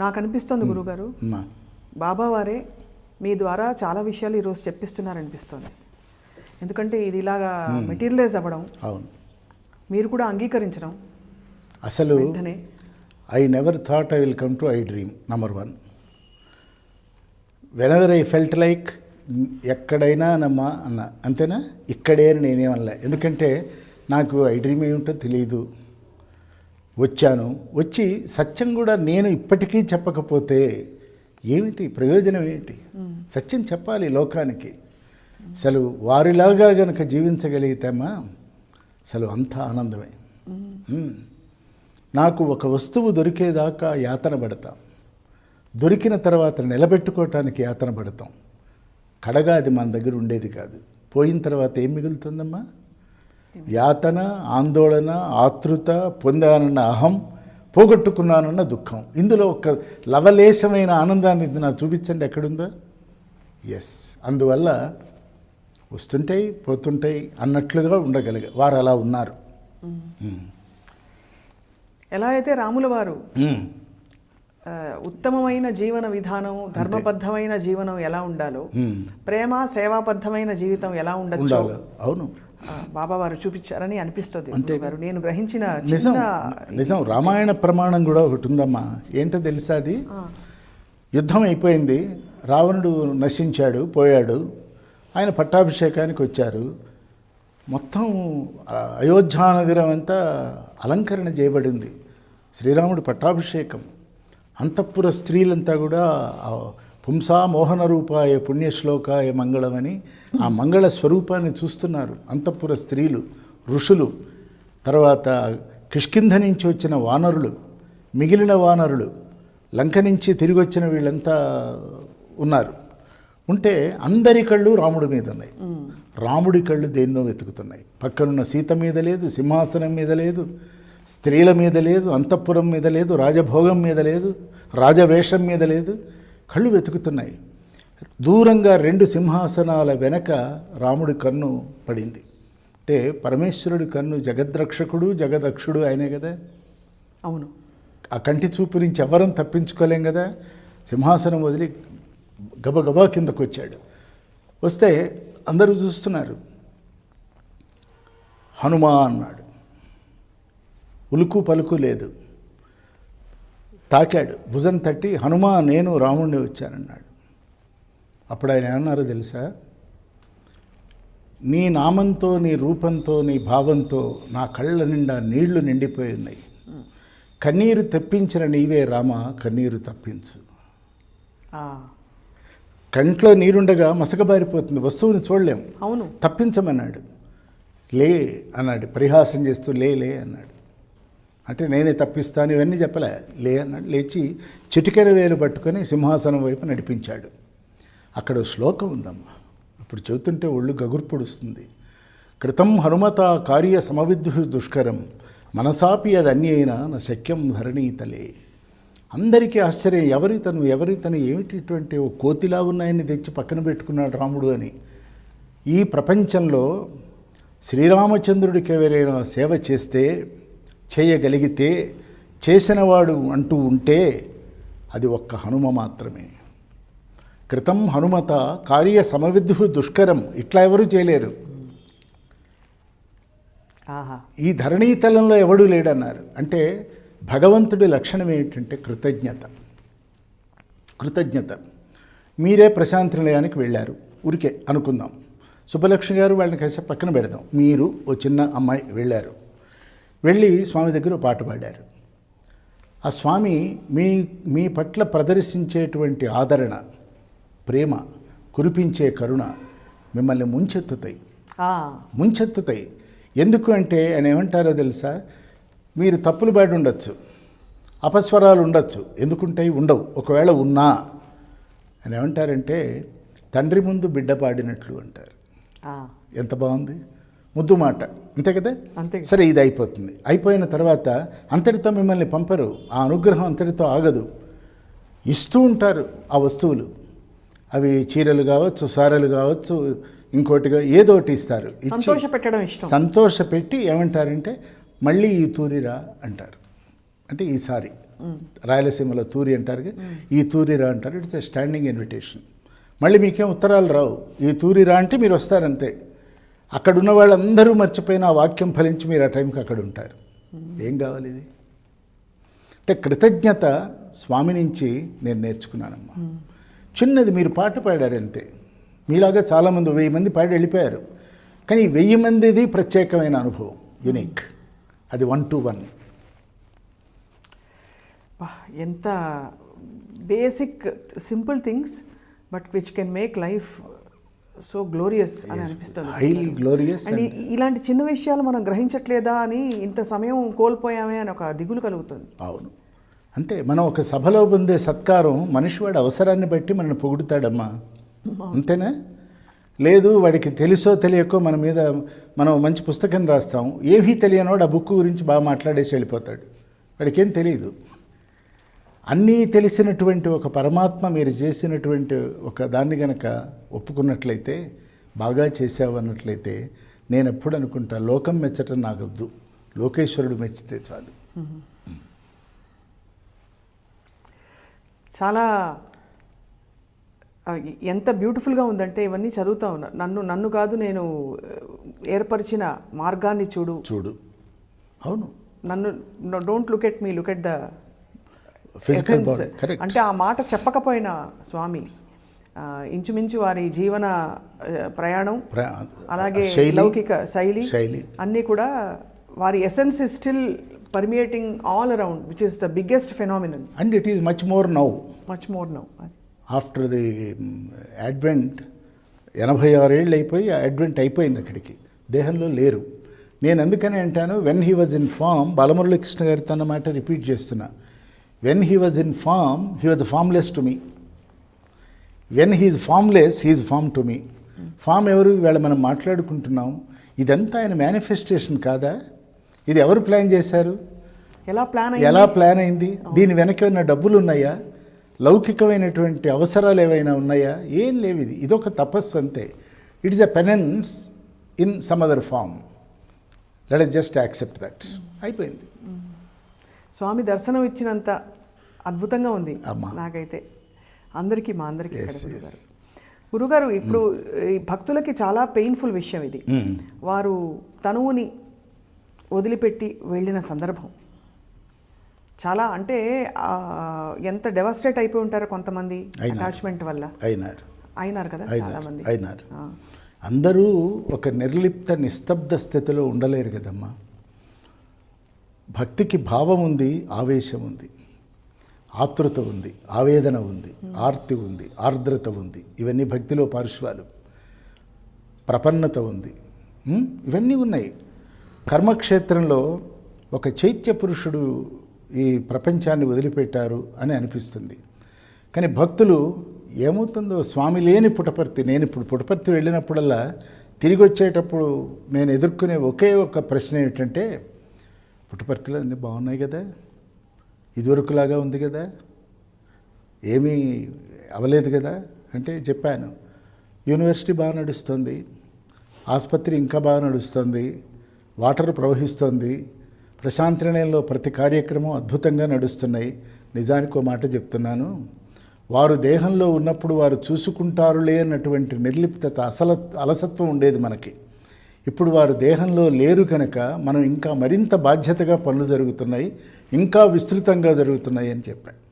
నాకు అనిపిస్తోంది గురుగారు. అమ్మా బాబా వారే మీ ద్వారా చాలా విషయాలు ఈరోజు చెప్పిస్తున్నారనిపిస్తోంది. ఎందుకంటే ఇది ఇలాగా మెటీరియలైజ్ అవ్వడం అవును. మీరు కూడా అంగీకరించడం అసలు I never thought I will come to I dream number one whenever I felt like ఎక్కడైనా నమ్మా అన్న. అంతేనా? ఇక్కడే అని నేనేమనలే ఎందుకంటే నాకు ఐ డ్రీమ్ ఏమిటో తెలియదు వచ్చాను. వచ్చి సత్యం కూడా నేను ఇప్పటికీ చెప్పకపోతే ఏమిటి? ప్రయోజనం ఏంటి సత్యం చెప్పాలి లోకానికి. అసలు వారిలాగా గనక జీవించగలిగితేమా అసలు అంత ఆనందమే. నాకు ఒక వస్తువు దొరికేదాకా యాతన పడతాం. దొరికిన తర్వాత నిలబెట్టుకోవటానికి యాతన పడతాం. కడగా అది మన దగ్గర ఉండేది కాదు. పోయిన తర్వాత ఏం మిగులుతుందమ్మా? యాతన ఆందోళన ఆతృత పొందానన్న అహం పోగొట్టుకున్నానన్న దుఃఖం. ఇందులో ఒక లవలేశమైన ఆనందాన్ని ఇది నాకు చూపించండి. ఎక్కడుందో? ఎస్ అందువల్ల వస్తుంటాయి పోతుంటాయి అన్నట్లుగా ఉండగలిగా వారు అలా ఉన్నారు. ఎలా అయితే రాముల వారు ఉత్తమమైన జీవన విధానం ధర్మబద్ధమైన జీవనం ఎలా ఉండాలో ప్రేమ సేవాబద్ధమైన జీవితం ఎలా ఉండొచ్చో ఉండాలి. అవును. బాబా వారు చూపించారని అనిపిస్తుంది. గారు నేను గ్రహించిన నిజం. నిజం. రామాయణ ప్రమాణం కూడా ఒకటి ఉందమ్మా. ఏంటో తెలుసా అది? యుద్ధం అయిపోయింది. రావణుడు నశించాడు పోయాడు. ఆయన పట్టాభిషేకానికి వచ్చారు. మొత్తం అయోధ్యానగరం అంతా అలంకరణ చేయబడింది. శ్రీరాముడి పట్టాభిషేకం. అంతఃపుర స్త్రీలంతా కూడా పుంసా మోహన రూపాయ పుణ్యశ్లోకాయ మంగళమని ఆ మంగళ స్వరూపాన్ని చూస్తున్నారు. అంతఃపుర స్త్రీలు ఋషులు తర్వాత కిష్కింధ నుంచి వచ్చిన వానరులు మిగిలిన వానరులు లంక నుంచి తిరిగి వచ్చిన వీళ్ళంతా ఉన్నారు. ఉంటే అందరి కళ్ళు రాముడి మీద ఉన్నాయి రాముడి కళ్ళు దేన్నో వెతుకుతున్నాయి. పక్కనున్న సీత మీద లేదు సింహాసనం మీద లేదు స్త్రీల మీద లేదు అంతఃపురం మీద లేదు రాజభోగం మీద లేదు రాజవేషం మీద లేదు కళ్ళు వెతుకుతున్నాయి. దూరంగా రెండు సింహాసనాల వెనక రాముడి కన్ను పడింది. అంటే పరమేశ్వరుడి కన్ను జగద్రక్షకుడు జగదక్షుడు ఆయనే కదా? అవును. ఆ కంటి చూపు నుంచి ఎవరం తప్పించుకోలేం కదా? సింహాసనం వదిలి గబగబా కిందకు వచ్చాడు వస్తే అందరూ చూస్తున్నారు. హనుమా అన్నాడు. ఉలుకు పలుకు లేదు. తాకాడు. భుజం తట్టి హనుమా నేను రాముణ్ణి వచ్చానన్నాడు. అప్పుడు ఆయన ఏమన్నారో తెలుసా? నీ నామంతో నీ రూపంతో నీ భావంతో నా కళ్ళ నిండా నీళ్ళు నిండిపోయి ఉన్నాయి. కన్నీరు తెప్పించిన నీవే రామ కన్నీరు తప్పించు. కంట్లో నీరుండగా మసకబారిపోతుంది. వస్తువుని చూడలేం. అవును. తప్పించమన్నాడు. లే అన్నాడు. పరిహాసం చేస్తూ లే లే అన్నాడు. అంటే నేనే తప్పిస్తాను ఇవన్నీ చెప్పలే. లే అన్నాడు లేచి చిటికెర వేలు పట్టుకొని సింహాసనం వైపు నడిపించాడు. అక్కడ శ్లోకం ఉందమ్మా. ఇప్పుడు చెబుతుంటే ఒళ్ళు గగుర్పొడుస్తుంది కృతం హనుమత కార్య సమవిద్యు దుష్కరం మనసాపి అది అన్యైనా నా శక్యం ధరణీతలే. అందరికీ ఆశ్చర్యం ఎవరి తను ఎవరి తను ఏమిటి ఇటువంటి ఓ కోతిలా ఉన్నాయని తెచ్చి పక్కన పెట్టుకున్నాడు రాముడు అని. ఈ ప్రపంచంలో శ్రీరామచంద్రుడికి ఎవరైనా సేవ చేస్తే చేయగలిగితే చేసినవాడు అంటూ ఉంటే అది ఒక్క హనుమ మాత్రమే. క్రితం హనుమత కార్య సమవిద్యు దుష్కరం. ఇట్లా ఎవరూ చేయలేరు. ఈ ధరణీతలంలో ఎవడూ లేడన్నారు? అంటే భగవంతుడి లక్షణం ఏంటంటే కృతజ్ఞత. కృతజ్ఞత. మీరే ప్రశాంతి నిలయానికి వెళ్ళారు. ఊరికే అనుకుందాం. సుబ్బలక్ష్మి గారు వాళ్ళని కలిసి పక్కన పెడదాం. మీరు ఓ చిన్న అమ్మాయి వెళ్ళారు. వెళ్ళి స్వామి దగ్గర పాట పాడారు. ఆ స్వామి మీ మీ పట్ల ప్రదర్శించేటువంటి ఆదరణ ప్రేమ కురిపించే కరుణ మిమ్మల్ని ముంచెత్తుతాయి. ముంచెత్తుతాయి. ఎందుకు అంటే ఆయన ఏమంటారో తెలుసా? మీరు తప్పులు పాడి ఉండొచ్చు అపస్వరాలు ఉండొచ్చు ఎందుకుంటాయి? ఉండవు. ఒకవేళ ఉన్నా. అని ఏమంటారంటే తండ్రి ముందు బిడ్డ పాడినట్లు అంటారు. ఎంత బాగుంది? ముద్దు మాట. అంతే కదా? అంతే సరే ఇది అయిపోతుంది. అయిపోయిన తర్వాత అంతటితో మిమ్మల్ని పంపరు. ఆ అనుగ్రహం అంతటితో ఆగదు. ఇస్తూ ఉంటారు ఆ వస్తువులు. అవి చీరలు కావచ్చు సారలు కావచ్చు ఇంకోటిగా ఏదో ఒకటి ఇస్తారు. ఇచ్చి సంతోష పెట్టడం ఇష్టం. సంతోష పెట్టి ఏమంటారంటే మళ్ళీ ఈ తూరిరా అంటారు. అంటే ఈసారి రాయలసీమలో తూరి అంటారు ఈ తూరిరా అంటారు. It's standing invitation. మళ్ళీ మీకేం ఉత్తరాలు రావు. ఈ తూరిరా అంటే మీరు వస్తారంతే. అక్కడ ఉన్న వాళ్ళందరూ మర్చిపోయిన ఆ వాక్యం ఫలించి మీరు ఆ టైంకి అక్కడ ఉంటారు. ఏం కావాలి ఇది? అంటే కృతజ్ఞత స్వామి నుంచి నేను నేర్చుకున్నానమ్మా. చిన్నది మీరు పాట పాడారు అంతే. మీలాగా చాలామంది వెయ్యి మంది పాడి వెళ్ళిపోయారు. కానీ వెయ్యి మందిది ప్రత్యేకమైన అనుభవం యునిక్ అది వన్ టు వన్ ఎంత basic simple things but which can make life so glorious అని అనిపిస్తుంది. హైలీ గ్లోరియస్ అండ్ ఇలాంటి చిన్న విషయాలు మనం గ్రహించట్లేదా అని ఇంత సమయం కోల్పోయామే అని ఒక దిగులు కలుగుతుంది. అవును. అంటే మనం ఒక సభలో పొందే సత్కారం మనిషి వాడి అవసరాన్ని బట్టి మనల్ని పొగుడుతాడమ్మా. అంతేనా? లేదు వాడికి తెలుసో తెలియకో మన మీద మనం మంచి పుస్తకం రాస్తాం. ఏమీ తెలియనివాడు ఆ బుక్ గురించి బాగా మాట్లాడేసి వెళ్ళిపోతాడు. వాడికి ఏం తెలియదు అన్నీ తెలిసినటువంటి ఒక పరమాత్మ మీరు చేసినటువంటి ఒక దాన్ని గనక ఒప్పుకున్నట్లయితే బాగా చేసావు అన్నట్లయితే నేను ఎప్పుడు అనుకుంటా లోకం మెచ్చటం నాకు వద్దు లోకేశ్వరుడు మెచ్చితే చాలు. చాలా ఎంత బ్యూటిఫుల్గా ఉందంటే ఇవన్నీ చదువుతా ఉన్నా. నన్ను నన్ను కాదు నేను ఏర్పరిచిన మార్గాన్ని చూడు. చూడు. అవును. నన్ను don't look at me look at the physical అంటే ఆ మాట చెప్పకపోయినా స్వామి ఇంచుమించు వారి జీవన ప్రయాణం అలాగే లౌకిక శైలి శైలి. అన్నీ కూడా వారి essence is still permeating all around which is the biggest phenomenon and it is much more now much more now after the advent ఎనభై ఆరేళ్ళు అయిపోయి అడ్వెంట్ అయిపోయింది అక్కడికి. దేహంలో లేరు. నేను అందుకనే అంటాను when he was in form Balamuralikrishna గారితో అన్నమాట రిపీట్ చేస్తున్నా. When he was in form he was formless to me when he's formless he's form to me form ఎవరు? ఇవాళ మనం మాట్లాడుకుంటున్నాం. ఇదంతా ఆయన మేనిఫెస్టేషన్ కాదా? ఇది ఎవరు ప్లాన్ చేశారు? ఎలా ప్లాన్ ఎలా ప్లాన్ అయింది? దీని వెనక ఉన్న డబ్బులు ఉన్నాయా? లౌకికమైనటువంటి అవసరాలు ఏవైనా ఉన్నాయా? ఏం లేవు ఇది. ఇదొక తపస్సు అంతే. It is a penance in some other form let us just accept that అయిపోయింది. స్వామి దర్శనం ఇచ్చినంత అద్భుతంగా ఉంది అమ్మా. నాకైతే. అందరికీ మా అందరికీ గురుగారు ఇప్పుడు ఈ భక్తులకి చాలా పెయిన్ఫుల్ విషయం ఇది. Mm. వారు తనువుని వదిలిపెట్టి వెళ్ళిన సందర్భం. చాలా అంటే ఎంత డెవాస్టేట్ అయిపోయి ఉంటారో కొంతమంది. అటాచ్మెంట్ వల్ల. అయినారు. అయినారు కదా చాలా అయినారు. అందరూ ఒక నిర్లిప్త నిస్తబ్ద స్థితిలో ఉండలేరు కదమ్మా. భక్తికి భావం ఉంది ఆవేశం ఉంది ఆతృత ఉంది ఆవేదన ఉంది ఆర్తి ఉంది ఆర్ద్రత ఉంది. ఇవన్నీ భక్తిలో పార్శ్వాలు. ప్రపన్నత ఉంది. ఇవన్నీ ఉన్నాయి. కర్మక్షేత్రంలో ఒక చైత్య పురుషుడు ఈ ప్రపంచాన్ని వదిలిపెట్టారు అని అనిపిస్తుంది. కానీ భక్తులు ఏమవుతుందో స్వామి లేని పుటపర్తి నేను ఇప్పుడు పుటపర్తి వెళ్ళినప్పుడల్లా తిరిగి వచ్చేటప్పుడు నేను ఎదుర్కొనే ఒకే ఒక ప్రశ్న ఏంటంటే పుట్టపర్తిలో అన్నీ బాగున్నాయి కదా. ఇదివరకులాగా ఉంది కదా. ఏమీ అవలేదు కదా. అంటే చెప్పాను యూనివర్సిటీ బాగా నడుస్తుంది ఆసుపత్రి ఇంకా బాగా నడుస్తుంది వాటర్ ప్రవహిస్తుంది ప్రశాంతి నిలయంలో ప్రతి కార్యక్రమం అద్భుతంగా నడుస్తున్నాయి. నిజానికి ఒక మాట చెప్తున్నాను వారు దేహంలో ఉన్నప్పుడు వారు చూసుకుంటారులే అన్నటువంటి నిర్లిప్తత అసల అలసత్వం ఉండేది మనకి. ఇప్పుడు వారు దేహంలో లేరు కనుక మనం ఇంకా మరింత బాధ్యతగా పనులు జరుగుతున్నాయి ఇంకా విస్తృతంగా జరుగుతున్నాయి అని చెప్పాను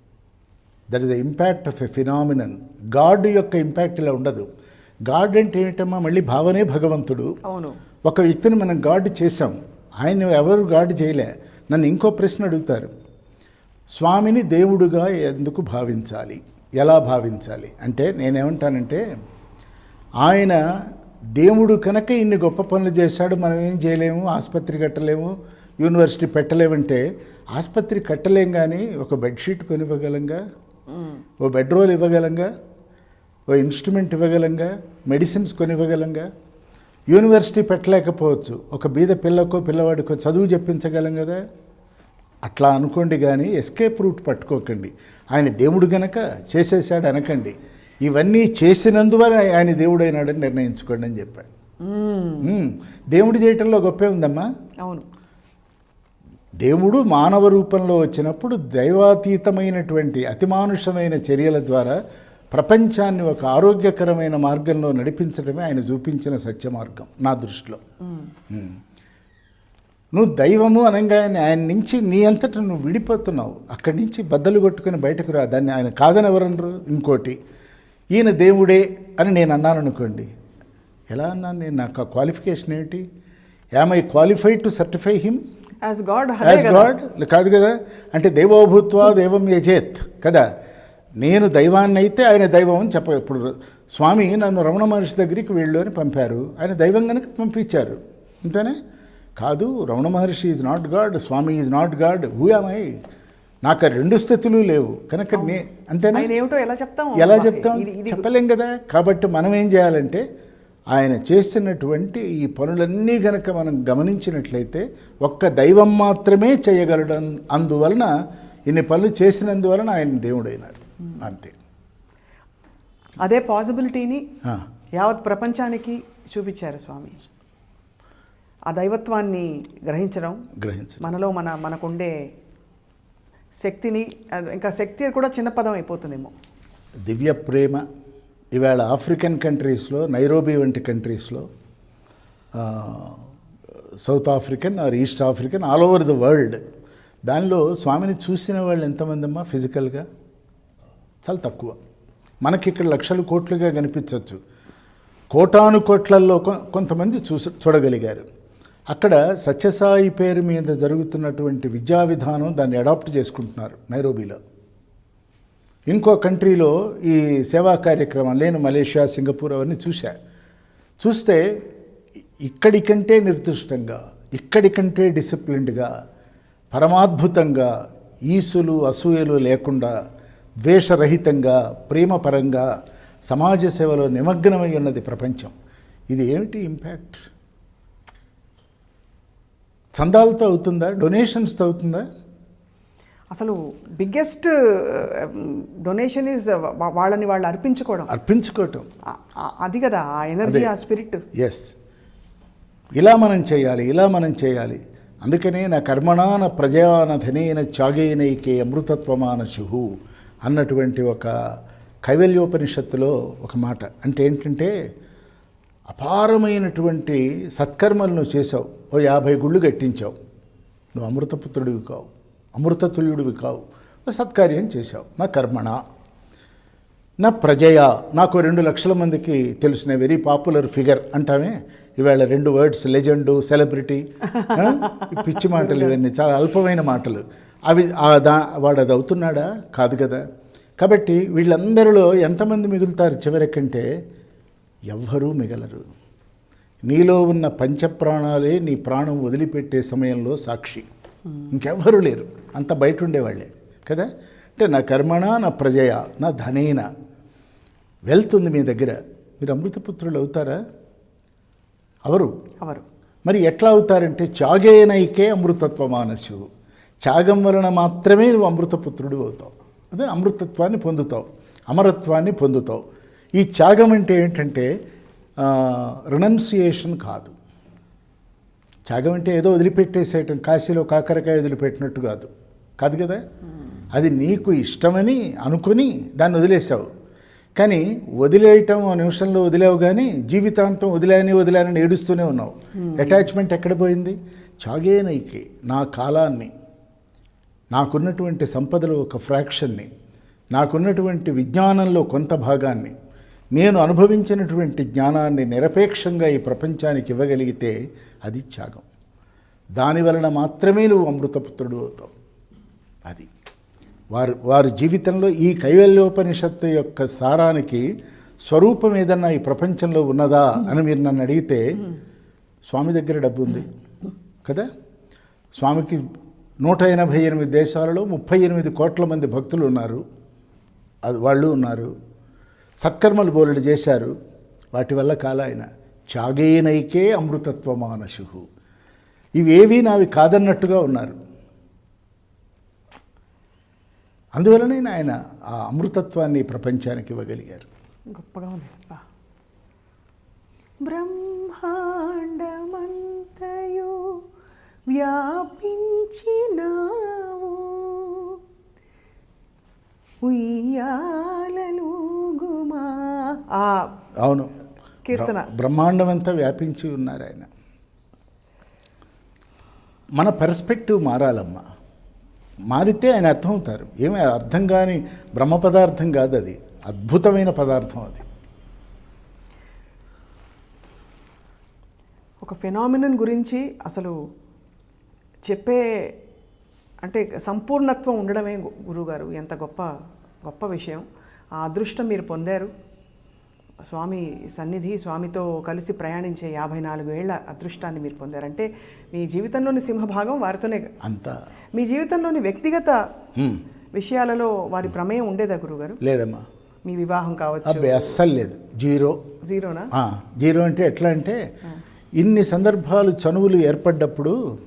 that is the impact of a phenomenon God యొక్క ఇంపాక్ట్ ఇలా ఉండదు. గాడ్ అంటే ఏంటమ్మా? మళ్ళీ భావనే భగవంతుడు. అవును. ఒక వ్యక్తిని మనం గాడ్ చేశాం. ఆయన ఎవరు గాడ్ చేయలే. నన్ను ఇంకో ప్రశ్న అడుగుతారు. స్వామిని దేవుడుగా ఎందుకు భావించాలి? ఎలా భావించాలి? అంటే నేనేమంటానంటే ఆయన దేవుడు కనుక ఇన్ని గొప్ప పనులు చేశాడు మనం ఏం చేయలేము ఆసుపత్రి కట్టలేము యూనివర్సిటీ పెట్టలేమంటే ఆసుపత్రి కట్టలేం కానీ ఒక బెడ్షీట్ కొనివ్వగలంగా? ఓ బెడ్రోల్ ఇవ్వగలంగా? ఓ ఇన్స్ట్రుమెంట్ ఇవ్వగలంగా? మెడిసిన్స్ కొనివ్వగలంగా? యూనివర్సిటీ పెట్టలేకపోవచ్చు. ఒక బీద పిల్లకో పిల్లవాడికో చదువు చెప్పించగలం కదా? అట్లా అనుకోండి కానీ ఎస్కేప్ రూట్ పట్టుకోకండి. ఆయన దేవుడు గనక చేసేసాడు అనకండి. ఇవన్నీ చేసినందువల్ల ఆయన దేవుడైనాడని నిర్ణయించుకోండి అని చెప్పాడు. మ్మ్. దేవుడు చేయటంలో గొప్పే ఉందమ్మా. అవును. దేవుడు మానవ రూపంలో వచ్చినప్పుడు దైవాతీతమైనటువంటి అతిమానుషమైన చర్యల ద్వారా ప్రపంచాన్ని ఒక ఆరోగ్యకరమైన మార్గంలో నడిపించడమే ఆయన చూపించిన సత్య మార్గం నా దృష్టిలో. నువ్వు దైవము అనగానే ఆయన నుంచి నీ అంతట నువ్వు విడిపోతున్నావు. అక్కడి నుంచి బద్దలు కొట్టుకుని బయటకు రా. దాన్ని ఆయన కాదని ఎవరనరు ఇంకోటి. ఈయన దేవుడే అని నేను అన్నాను అనుకోండి. ఎలా అన్నాను నేను? నాకు ఆ క్వాలిఫికేషన్ ఏంటి? Am I qualified to certify him as God as God కాదు. కదా అంటే దైవోభూత్వ దైవం యజేత్ కదా? నేను దైవాన్ని అయితే ఆయన దైవం అని చెప్ప ఇప్పుడు స్వామి నన్ను రమణ మహర్షి దగ్గరికి వెళ్ళు అని పంపారు. ఆయన దైవం కనుక పంపించారు. అంతేనే కాదు Ramana Maharshi is not God Swami is not God who I నాకు రెండు స్థితులు లేవు. కనుక నే అంతేనా? ఏమిటో ఎలా చెప్తాం? ఎలా చెప్తాం? చెప్పలేం కదా? కాబట్టి మనం ఏం చేయాలంటే ఆయన చేస్తున్నటువంటి ఈ పనులన్నీ గనక మనం గమనించినట్లయితే ఒక్క దైవం మాత్రమే చేయగలడు అందువలన ఇన్ని పనులు చేసినందువలన ఆయన దేవుడైనాడు. అంతే. అదే పాసిబిలిటీని యావత్ ప్రపంచానికి చూపించారు స్వామి. ఆ దైవత్వాన్ని గ్రహించడం గ్రహించండి. మనలో మన మనకుండే శక్తిని ఇంకా శక్తి కూడా చిన్న పదం అయిపోతుందేమో. దివ్య ప్రేమ ఇవాళ ఆఫ్రికన్ కంట్రీస్లో నైరోబీ వంటి కంట్రీస్లో South African or East African all over the world. దానిలో స్వామిని చూసిన వాళ్ళు ఎంతమంది అమ్మా ఫిజికల్గా? చాలా తక్కువ. మనకి ఇక్కడ లక్షలు కోట్లుగా కనిపించవచ్చు కోటాను కోట్లల్లో కొంతమంది చూస చూడగలిగారు. అక్కడ సత్యసాయి పేరు మీద జరుగుతున్నటువంటి విద్యా విధానం దాన్ని అడాప్ట్ చేసుకుంటున్నారు నైరోబీలో. ఇంకో కంట్రీలో ఈ సేవా కార్యక్రమం నేను మలేషియా సింగపూర్ అవన్నీ చూశా. చూస్తే ఇక్కడికంటే నిర్దిష్టంగా ఇక్కడికంటే డిసిప్లిన్డ్గా పరమాద్భుతంగా ఈసులు అసూయలు లేకుండా ద్వేషరహితంగా ప్రేమపరంగా సమాజ సేవలో నిమగ్నమై ఉన్నది ప్రపంచం. ఇది ఏమిటి ఇంపాక్ట్? చందాలతో అవుతుందా? డొనేషన్స్తో అవుతుందా? అసలు బిగ్గెస్ట్ డొనేషన్ ఈజ్ వాళ్ళని వాళ్ళు అర్పించుకోవడం. అర్పించుకోవటం. అది కదా ఆ ఎనర్జీ. ఆ స్పిరిట్ ఎస్ ఇలా మనం చేయాలి ఇలా మనం చేయాలి. అందుకనే నా కర్మణాన ప్రజాన ధనేన త్యాగేనైకే అమృతత్వమాన శుహు అన్నటువంటి ఒక కైవల్యోపనిషత్తులో ఒక మాట. అంటే ఏంటంటే అపారమైనటువంటి సత్కర్మలను చేసావు ఓ యాభై గుళ్ళు కట్టించావు. నువ్వు అమృతపుత్రుడివి కావు అమృతతుల్యుడివి కావు. సత్కార్యం చేశావు. నా కర్మణ నా ప్రజయ నాకు రెండు లక్షల మందికి తెలిసిన వెరీ పాపులర్ ఫిగర్ అంటామే. ఇవాళ రెండు వర్డ్స్ లెజెండు సెలబ్రిటీ పిచ్చి మాటలు ఇవన్నీ చాలా అల్పమైన మాటలు. అవి దా వాడు అది అవుతున్నాడా? కాదు కదా. కాబట్టి వీళ్ళందరిలో ఎంతమంది మిగులుతారు చివరికంటే? ఎవ్వరూ మిగలరు. నీలో ఉన్న పంచప్రాణాలే నీ ప్రాణం వదిలిపెట్టే సమయంలో సాక్షి. ఇంకెవ్వరూ లేరు. అంత బయట ఉండేవాళ్ళే కదా? అంటే నా కర్మణ నా ప్రజయ నా ధనేన వెల్త్ ఉంది మీ దగ్గర. మీరు అమృతపుత్రులు అవుతారా? అవరు అవరు మరి ఎట్లా అవుతారంటే త్యాగేనైకే అమృతత్వ మానసు త్యాగం వలన మాత్రమే నువ్వు అమృతపుత్రుడు అవుతావు. అదే అమృతత్వాన్ని పొందుతావు. అమరత్వాన్ని పొందుతావు. ఈ త్యాగం అంటే ఏంటంటే రినౌన్సియేషన్ కాదు. త్యాగం అంటే ఏదో వదిలిపెట్టేసేయటం కాశీలో కాకరకాయ వదిలిపెట్టినట్టు కాదు. కాదు కదా? అది నీకు ఇష్టమని అనుకుని దాన్ని వదిలేసావు. కానీ వదిలేయటం ఆ నిమిషంలో వదిలేవు కానీ జీవితాంతం వదిలేని వదిలేనని ఏడుస్తూనే ఉన్నావు. అటాచ్మెంట్ ఎక్కడ పోయింది? చాగేనైకి నా కాలాన్ని నాకున్నటువంటి సంపదలో ఒక ఫ్రాక్షన్ని నాకున్నటువంటి విజ్ఞానంలో కొంత భాగాన్ని నేను అనుభవించినటువంటి జ్ఞానాన్ని నిరపేక్షంగా ఈ ప్రపంచానికి ఇవ్వగలిగితే అది త్యాగం. దాని వలన మాత్రమే నువ్వు అమృతపుత్రుడు అవుతావు. అది. వారు వారి జీవితంలో ఈ కైవల్యోపనిషత్తు యొక్క సారానికి స్వరూపం ఏదన్నా ఈ ప్రపంచంలో ఉన్నదా అని మీరు నన్ను అడిగితే స్వామి దగ్గర డబ్బు ఉంది కదా? స్వామికి నూట ఎనభై ఎనిమిది దేశాలలో ముప్పై ఎనిమిది కోట్ల మంది భక్తులు ఉన్నారు. అది వాళ్ళు ఉన్నారు. సత్కర్మలు బోలెడు చేశారు. వాటి వల్ల కాల ఆయన త్యాగేనైకే అమృతత్వ మానసు ఇవేవి నావి కాదన్నట్టుగా ఉన్నారు. అందువలనే ఆయన ఆ అమృతత్వాన్ని ప్రపంచానికి ఇవ్వగలిగారు. గొప్పగా ఉంది. అబ్బా. బ్రహ్మాండమంతయు వ్యాపించినావు. ఉయ్యా అవును. కీర్తన. బ్ర- బ్రహ్మాండం అంతా వ్యాపించి ఉన్నారు ఆయన. మన పర్స్పెక్టివ్ మారాలమ్మా. మారితే ఆయన అర్థమవుతారు. ఏమీ అర్థం కాని బ్రహ్మ పదార్థం కాదు అది. అద్భుతమైన పదార్థం అది. ఒక ఫెనామినన్ గురించి అసలు చెప్పే అంటే సంపూర్ణత్వం ఉండడమే గురువుగారు ఎంత గొప్ప గొప్ప విషయం. ఆ అదృష్టం మీరు పొందారు. స్వామి సన్నిధి స్వామితో కలిసి ప్రయాణించే యాభై నాలుగు ఏళ్ళ అదృష్టాన్ని మీరు పొందారు అంటే మీ జీవితంలోని సింహభాగం వారితోనే అంతా. మీ జీవితంలోని వ్యక్తిగత. విషయాలలో వారి ప్రమేయం ఉండేదా గురువుగారు లేదమ్మా. మీ వివాహం కావచ్చు. అబ్బాయి అస్సలు లేదు. జీరో. జీరోనా? జీరో అంటే ఎట్లా అంటే ఇన్ని సందర్భాలు చనువులు ఏర్పడ్డప్పుడు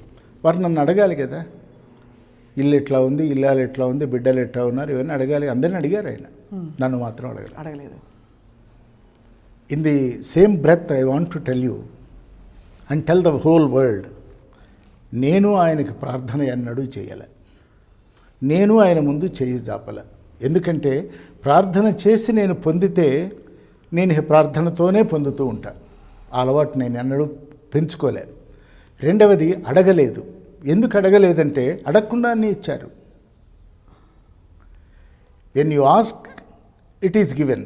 వారు నన్ను అడగాలి కదా. ఇల్లు ఎట్లా ఉంది ఇల్లాలు ఎట్లా ఉంది బిడ్డలు ఎట్లా ఉన్నారు ఇవన్నీ అడగాలి. అందరిని అడిగారు ఆయన. నన్ను మాత్రం అడగాలి అడగలేదు. In the same breath I want to tell you and tell the whole world నేను ఆయనకి ప్రార్థన ఎన్నడూ చేయలే. నేను ఆయన ముందు చేయి జాపలే. ఎందుకంటే ప్రార్థన చేసి నేను పొందితే నేను ప్రార్థనతోనే పొందుతూ ఉంటా. ఆ అలవాటు నేను ఎన్నడూ పెంచుకోలే. రెండవది అడగలేదు. ఎందుకు అడగలేదంటే అడగకుండా ఇచ్చారు. When you ask it is given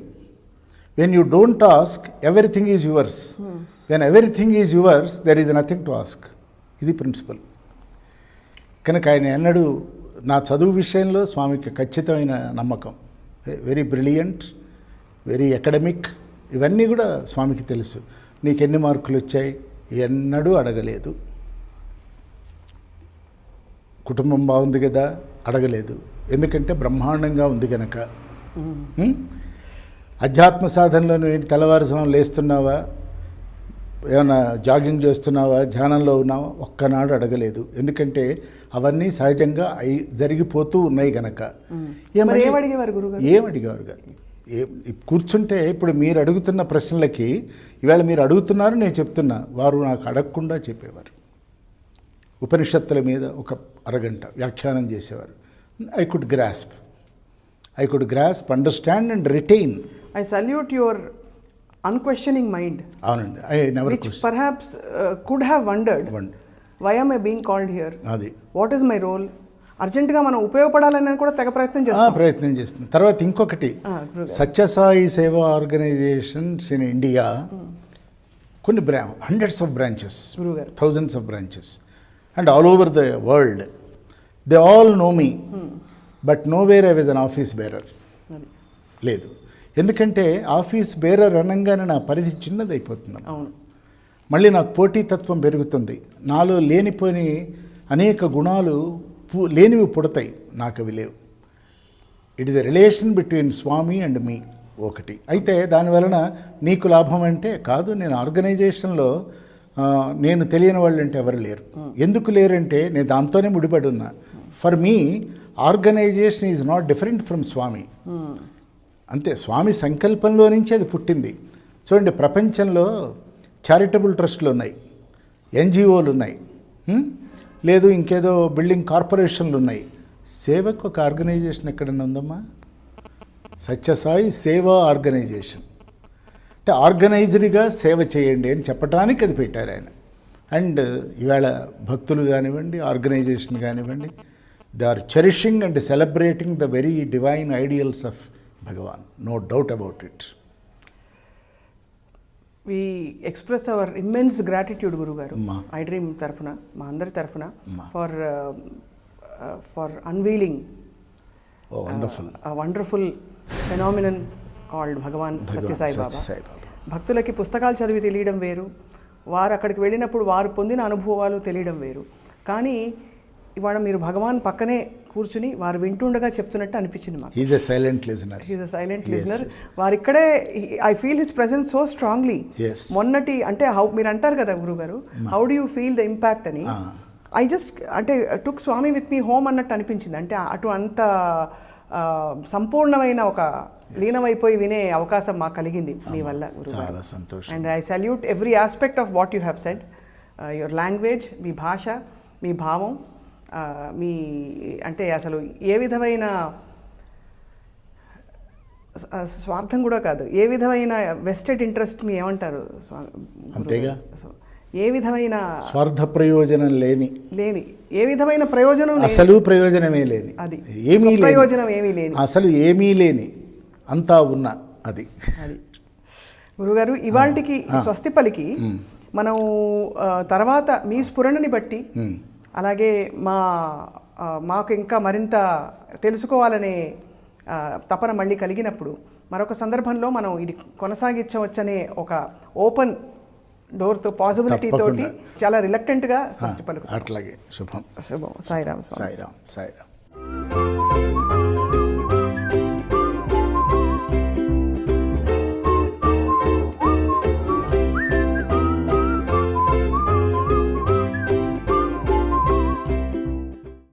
when you don't ask everything is yours when everything is yours there is nothing to ask ఇది ప్రిన్సిపల్ కనుక ఆయన ఎన్నడూ నా చదువు విషయంలో స్వామికి ఖచ్చితమైన నమ్మకం. వెరీ బ్రిలియంట్ వెరీ అకాడమిక్ ఇవన్నీ కూడా స్వామికి తెలుసు. నీకు ఎన్ని మార్కులు వచ్చాయి? ఎన్నడూ అడగలేదు. కుటుంబం బాగుంది కదా? అడగలేదు. ఎందుకంటే బ్రహ్మాండంగా ఉంది కనుక? అధ్యాత్మ సాధనలో నువ్వు ఏంటి? తెల్లవారుజామున లేస్తున్నావా? ఏమైనా జాగింగ్ చేస్తున్నావా? ధ్యానంలో ఉన్నావా? ఒక్కనాడు అడగలేదు. ఎందుకంటే అవన్నీ సహజంగా అయి జరిగిపోతూ ఉన్నాయి గనక. మరి ఏమని- ఏం అడిగేవారు గురుగారు ఏం అడిగేవారు కాదు ఏ కూర్చుంటే ఇప్పుడు మీరు అడుగుతున్న ప్రశ్నలకి ఇవాళ మీరు అడుగుతున్నారు నేను చెప్తున్నా. వారు నాకు అడగకుండా చెప్పేవారు. ఉపనిషత్తుల మీద ఒక అరగంట వ్యాఖ్యానం చేసేవారు. I could grasp. I could grasp understand and retain I salute your unquestioning mind అవునండి. I never perhaps could have wondered Wondered. Why am I being called here అది. వాట్ ఈస్ మై రోల్ అర్జెంటుగా మనం ఉపయోగపడాలని కూడా తెగ ప్రయత్నం చేస్తాం ప్రయత్నం చేస్తుంది తర్వాత ఇంకొకటి. సత్యసాయి సేవా ఆర్గనైజేషన్స్ ఇన్ ఇండియా కొన్ని బ్రా hundreds of branches thousands of branches and all over the world they all know me but nowhere I was an office bearer లేదు. ఎందుకంటే ఆఫీస్ బేరర్ అనగానే నా పరిధి చిన్నది అయిపోతుంది అవును. మళ్ళీ నాకు పోటీతత్వం పెరుగుతుంది. నాలో లేనిపోని అనేక గుణాలు లేనివి పుడతాయి. నాకు అవి లేవు. It is a relation between Swami and me ఒకటి. అయితే దానివలన నీకు లాభం అంటే కాదు నేను ఆర్గనైజేషన్లో నేను తెలియని వాళ్ళు అంటే ఎవరు లేరు. ఎందుకు లేరంటే నేను దాంతోనే ముడిపడి ఉన్నా. For me organization is not different from Swami. అంతే స్వామి సంకల్పంలో నుంచి అది పుట్టింది. చూడండి ప్రపంచంలో చారిటబుల్ ట్రస్టులు ఉన్నాయి ఎన్జిఓలు ఉన్నాయి లేదు ఇంకేదో బిల్డింగ్ కార్పొరేషన్లు ఉన్నాయి. సేవకు ఒక ఆర్గనైజేషన్ ఎక్కడైనా ఉందమ్మా? సత్యసాయి సేవా ఆర్గనైజేషన్. అంటే ఆర్గనైజ్డ్గా సేవ చేయండి అని చెప్పడానికి అది పెట్టారు ఆయన. అండ్ ఇవాళ భక్తులు కానివ్వండి ఆర్గనైజేషన్ కానివ్వండి they are cherishing and celebrating the very divine ideals of Bhagwan. No doubt about it we express our immense gratitude గురుగారు. ఐ డ్రీమ్ తరఫున మా అందరి తరఫున. For for unveiling wonderful phenomenon called Bhagwan Sathya Sai భక్తులకి పుస్తకాలు చదివి తెలియడం వేరు. వారు అక్కడికి వెళ్ళినప్పుడు వారు పొందిన అనుభవాలు తెలియడం వేరు. కానీ ఇవాళ మీరు భగవాన్ పక్కనే కూర్చుని వారు వింటుండగా చెప్తున్నట్టు అనిపించింది మాకు. Is a silent listener he's a silent listener. వారు ఇక్కడే I feel his presence so strongly. మొన్నటి అంటే హౌ మీరు అంటారు కదా గురుగారు how do you feel the impact అని. ఐ జస్ట్ అంటే took Swamy with me home అన్నట్టు అనిపించింది. అంటే అటు అంత సంపూర్ణమైన ఒక లీనమైపోయి వినే అవకాశం మాకు కలిగింది మీ వల్ల గురుగారు. చాలా సంతోషం. And I salute every aspect of what you have said your language మీ భాష మీ భావం మీ అంటే అసలు ఏ విధమైన స్వార్థం కూడా కాదు. ఏ విధమైన వెస్టెడ్ ఇంట్రెస్ట్ని ఏమంటారు అంతేగా. ఏ విధమైన స్వార్థ ప్రయోజనం లేని. లేని. ఏ విధమైన ప్రయోజనం అసలు ప్రయోజనమే లేని. అది. ఏమీ లేని. స్వప్రయోజనం ఏమీ లేని. అసలు ఏమీ లేని. అంతా ఉన్న అది. అది. గురుగారు ఇవాళకి స్వస్తి పలికి మనం తర్వాత మీ స్ఫురణని బట్టి. అలాగే మా మాకు ఇంకా మరింత తెలుసుకోవాలనే తపన మళ్ళీ కలిగినప్పుడు మరొక సందర్భంలో మనం ఇది కొనసాగించవచ్చనే ఒక ఓపెన్ డోర్తో పాసిబిలిటీ తోటి. చాలా రిలక్టెంట్గా స్వస్తి పలుకు అట్లాగే. శుభం. శుభం. సాయిరామ్ స్వామి. సాయిరాం సాయిరాం